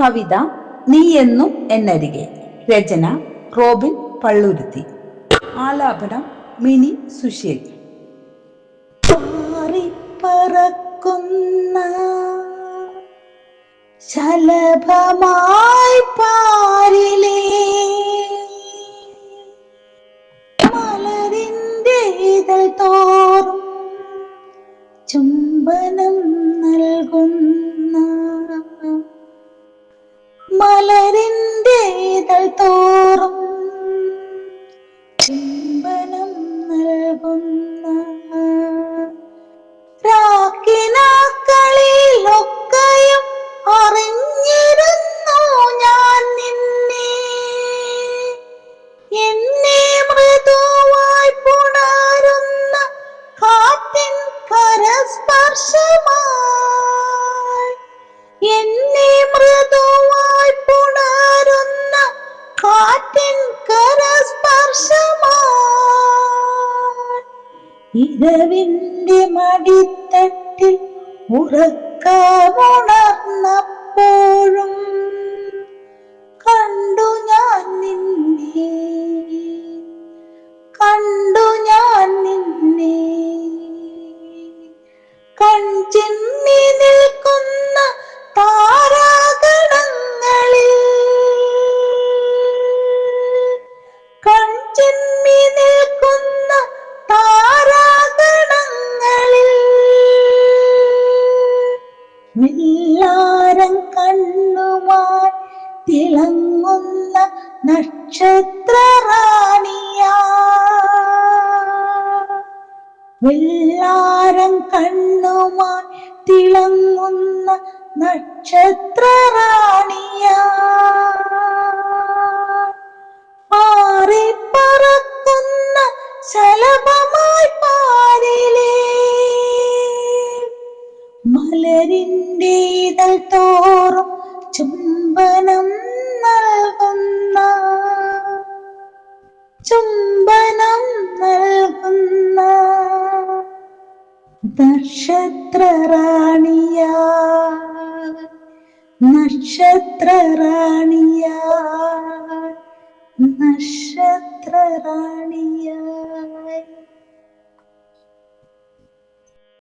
കവിത നീ എന്നും എന്നരികെ രചന റോബിൻ പള്ളുരുത്തി. ആലാപനം മിനി സുശീൽ. പറക്കുന്ന ശലഭമായി പാരിലേ ഇതൾ തോറും ചുംബനം ഇതൾ തോറും ചുംബനം നൽകുന്ന രാക്കിനാക്കളിലൊക്കെയും അറിഞ്ഞിരുന്നു ഞാൻ നിന്നെ. എന്നെ മൃദുവായി പുണരുന്ന കാറ്റിൻ കരസ്പർശമായി ഇരവിന്റെ മടിത്തട്ടിൽ ഉറക്കമുണർന്നപ്പോഴും കണ്ടു ഞാൻ നിന്നെ. കണ്ടു ഞാൻ നിന്നെ. കൺചെമ്മി തിളങ്ങുന്ന നക്ഷത്രറാണിയാ. വെള്ളാരം കണ്ണുമായി തിളങ്ങുന്ന നക്ഷത്രറാണിയാ. പാറിപ്പറക്കുന്ന ശലഭമായി പാരിലേ മലരിന്റെ ഇതൾ തോറും ചുംബനം നൽകുന്ന നക്ഷത്രറാണിയ നക്ഷത്രറാണിയ നക്ഷത്രറാണിയ